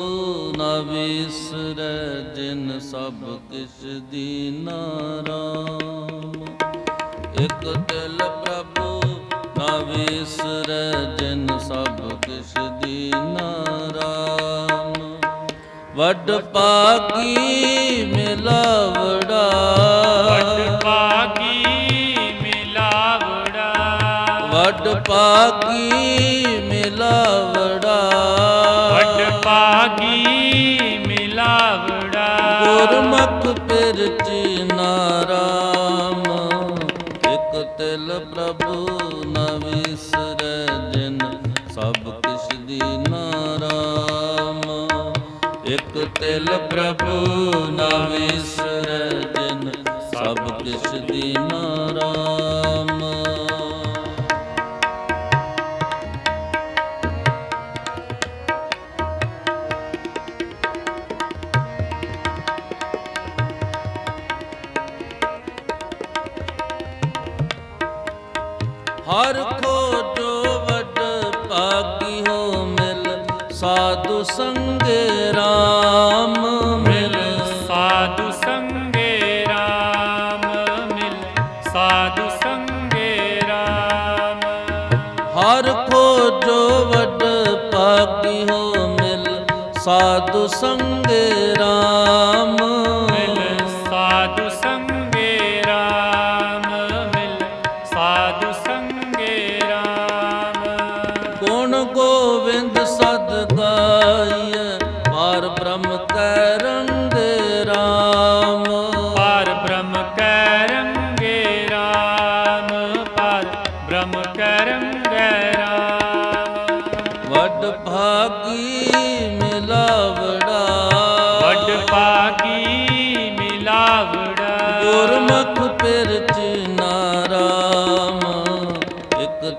ਨਾ ਵਿਸਰੈ ਜਿਨ ਸਭ ਕਿਛ ਦੀਨਾ ਰਾਮ ਇਕ ਦਿਲ ਪ੍ਰਭੂ ਨਾ ਵਿਸਰੈ ਜਿਨ ਸਭ ਕਿਛ ਦੀਨਾ ਰਾਮ ਵੱਡ ਪਾਗੀ ਮਿਲਾਵੜਾ ਵੱਡ ਪਾਗੀ ਮਿਲਾਵੜਾ ਵੱਡ ਪਾਗੀ ਮਿਲਾਵੜਾ ਵੱਡ ਮਿਲਾਵੜਾ। ਗੁਰਮੁਖ ਪਿਰਚੀ ਨਾਰਾਮ, ਇਕ ਤਿਲ ਪ੍ਰਭੂ ਨ ਵਿਸਰੈ ਜਿਨ, ਸਭ ਕਿਛ ਦੀਨਾ ਰਾਮ ਇਕ ਤਿਲ ਪ੍ਰਭੂ ਨ ਵਿਸਰੈ ਜਿਨ, ਸਭ ਕਿਛ ਦੀਨਾ ਹਰ ਖੋਜੋ ਵੱਡ ਭਾਗੀ ਹੋ ਮਿਲ ਸਾਧੂ ਸੰਗੇ RAM ਮਿਲ। ਸਾਧੂ ਸੰਗੇ ਰਾਮ ਮਿਲ ਸਾਧੂ ਸੰਗੇ ਰਾਮ। ਹਰ ਖੋਜੋ ਵੱਡ ਭਾਗੀ ਹੋ ਮਿਲ ਸਾਧੂ ਸੰਗੇ RAM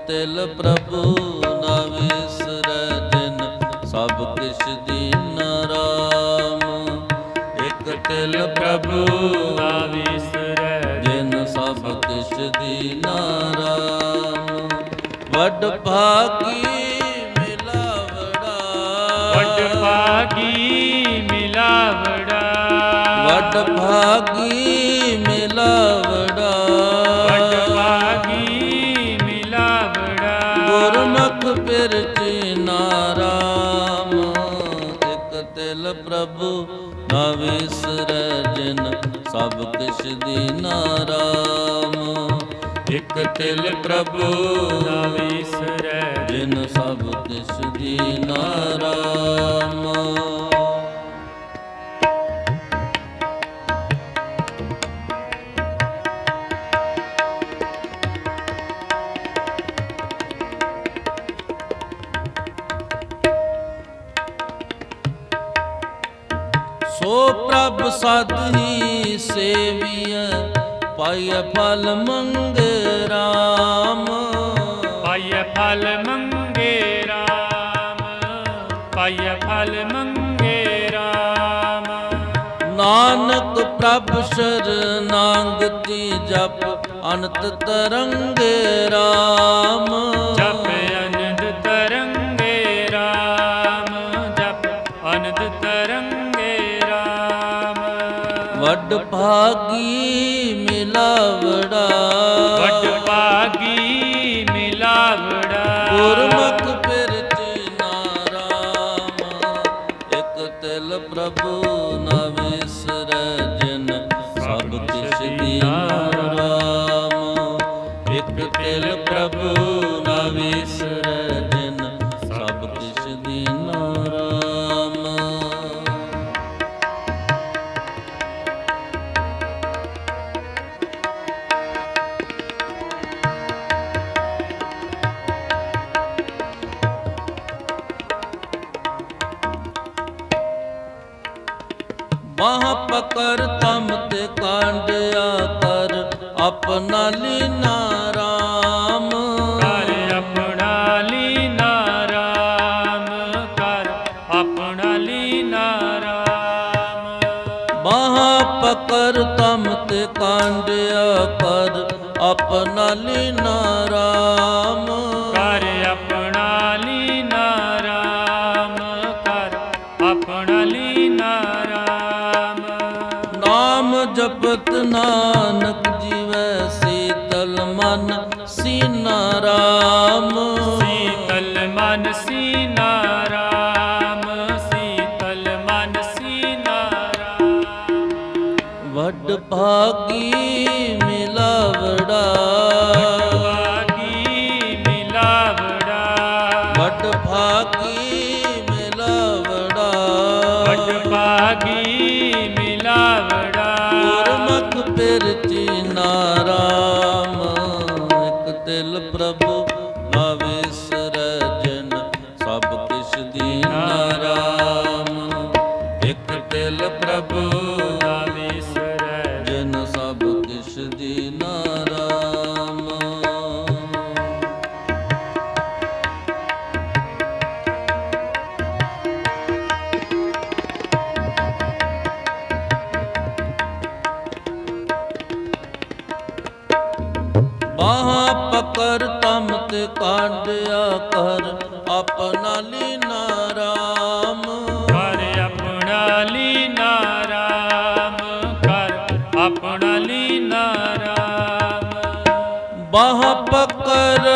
ਤਿਲ ਪ੍ਰਭੂ ਨਾ ਵਿਸਰੈ ਜਿਨ ਸਭ ਕਿਛ ਦੀਨ ਰਾਮ। ਇਕ ਤਿਲ ਪ੍ਰਭੂ ਨਾ ਵਿਸਰੈ ਜਿਨ ਸਭ ਕਿਛ ਦੀਨ ਰਾਮ। ਵੱਡ ਭਾਗੀ ਮਿਲਾਵੜਾ ਵੱਡ ਪਾਗੀ ਮਿਲਾਵੜਾ ਵੱਡ ਭਾਗੀ ਗੁਰਮੁਖ ਪਿਰਚੀ ਨਾਰਾਮ ਇਕ ਤਿਲ ਪ੍ਰਭੂ ਨਾ ਵਿਸਰੈ ਜਿਨ ਸਭ ਕਿਛ ਦੀਨਾ ਰਾਮ। ਇਕ ਤਿਲ ਪ੍ਰਭੂ ਨਾ ਪ੍ਰਭ ਸਦ ਹੀ ਸੇਵੀਐ ਪਾਇ ਫਲ ਮੰਗੇ RAM ਪਾਇ ਫਲ ਮੰਗੇ ਰਾਮ ਪਾਇ ਫਲ ਮੰਗੇ ਰਾਮ। ਨਾਨਕ ਪ੍ਰਭ ਸ਼ਰਨਾਗਤੀ ਜਪ ਅਨੰਤ ਤਰੰਗੇ RAM ਜਪ ਵੱਡ ਭਾਗੀ ਮਿਲਾਵੜਾ। ਵੱਡ ਪਾਗੀ ਮਿਲਾਵੜਾ। ਗੁਰਮੁਖ ਪਿਰਚ ਨਾਰਾਮ ਇਕ ਤਿਲ ਪ੍ਰਭੂ ਬਾਹ ਪਕੜ ਤਮ ਤੇ ਕਾਂਡਿਆ ਕਰ ਆਪਣਾ ਲੀਨਾ ਰਾਮ। ਕਰ ਆਪਣਾ ਲੀਨਾ ਰਾਮ। ਕਰ ਆਪਣਾ ਲੀਨਾ ਰਾਮ। ਬਾਹ ਪਕੜ ਤਮ ਤੇ ਕਾਂਡਿਆ ਕਰ ਆਪਣਾ ਲੀਨਾ ਰਾਮ। ਜਪਤ ਨਾਨਕ ਜੀਵੈ ਸੀਤਲ ਮਨ ਸੀਨਾ ਰਾਮ। ਸੀਤਲ ਮਨ ਸੀਨਾ ਰਾਮ ਸੀਤਲ ਮਨ ਸੀਨਾ ਰਾਮ। ਵੱਡ ਭਾਗੀ ਮਿਲਾਵੜਾ। ਪਿਰਚੀ ਨਾਰਾਮ, ਇਕ ਦਿਲ ਪ੍ਰਭੂ ਨਾ ਵਿਸਰੈ ਸਭ ਕਿਛ ਦੀਨਾ ਰਾਮ ਇਕ ਦਿਲ ਪ੍ਰਭੂ ਨਾ ਵਿਸਰੈ ਸਭ ਕਿਛ ਦੀਨਾ ਬਾਹਾਂ ਪਕੜ ਤਮ ਤੇ ਕਾਂਡਿਆ ਕਰ ਆਪਣਾ ਲੀਨਾ ਰਾਮ। ਕਰ ਆਪਣਾ ਲੀਨਾ ਰਾਮ ਕਰ ਆਪਣਾ ਲੀਨਾ ਰਾਮ। ਬਾਹ ਪਕੜ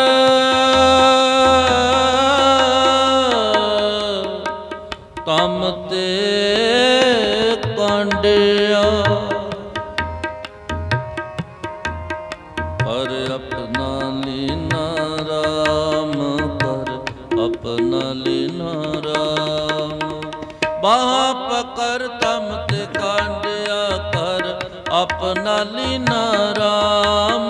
ਪਰ ਆਪਣਾ ਲੀਨਾ ਰਾਮ ਕਰ ਆਪਣਾ ਲੀਨਾ ਰਾਮ। ਬਾਹ ਪਕੜ ਤਮ ਤੇ ਕਾਂਡਿਆ ਕਰ ਆਪਣਾ ਲੀਨਾ ਰਾਮ।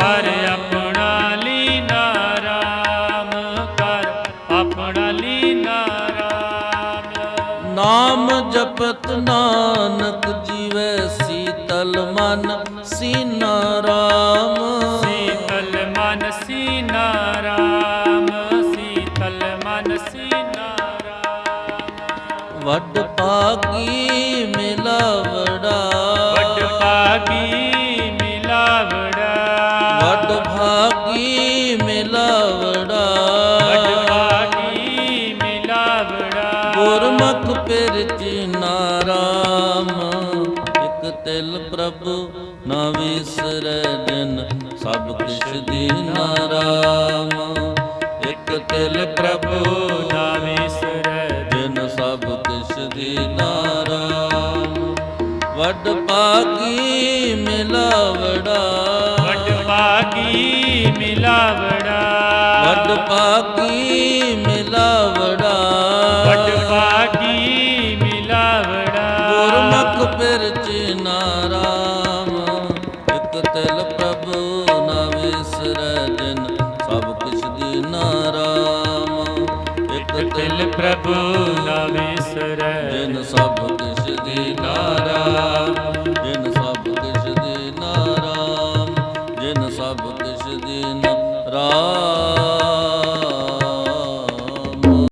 ਕਰ ਆਪਣਾ ਲੀਨਾ ਰਾਮ ਕਰ ਆਪਣਾ ਲੀਨਾ ਰਾਮ। ਨਾਮ ਜਪਤ ਨਾਨਕ ਜੀਵੈ ਸੀਨਾ ਰਾਮ ਸੀਤਲ ਮਨ ਸੀਨਾ ਰਾਮ ਵੱਡ ਭਾਗੀ ਮਿਲਾਵੜਾ ਵਡ ਭਾਗੀ ਮਿਲਾਵੜਾ ਵੱਡ ਭਾਗੀ ਮਿਲਾਵੜਾ ਵਡ ਭਾਗੀ ਮਿਲਾਵੜਾ ਗੁਰਮੁਖ ਪਿਰਚੀ ਤਿਲ ਪ੍ਰਭੂ ਨਾ ਵਿਸਰੈ ਦਿਨ ਸਭ ਕਿਛ ਦੀਨਾ ਰਾਮ ਇਕ ਤਿਲ ਪ੍ਰਭੂ ਨਾ ਵਿਸਰੈ ਜਿਨ ਸਭ ਕਿਛ ਦੀਨਾ ਰਾਮ ਵੱਡ ਭਾਗੀ ਮਿਲਾਵੜਾ ਵਡ ਭਾਗੀ ਮਿਲਾਵੜਾ ਵੱਡ ਭਾਗੀ ਤਿਲ ਤਿਲ ਪ੍ਰਭੂ ਨਾ ਵਿਸਰੈ ਜਿਨ ਸਭ ਕਿਛ ਦੀਨਾ ਰਾਮ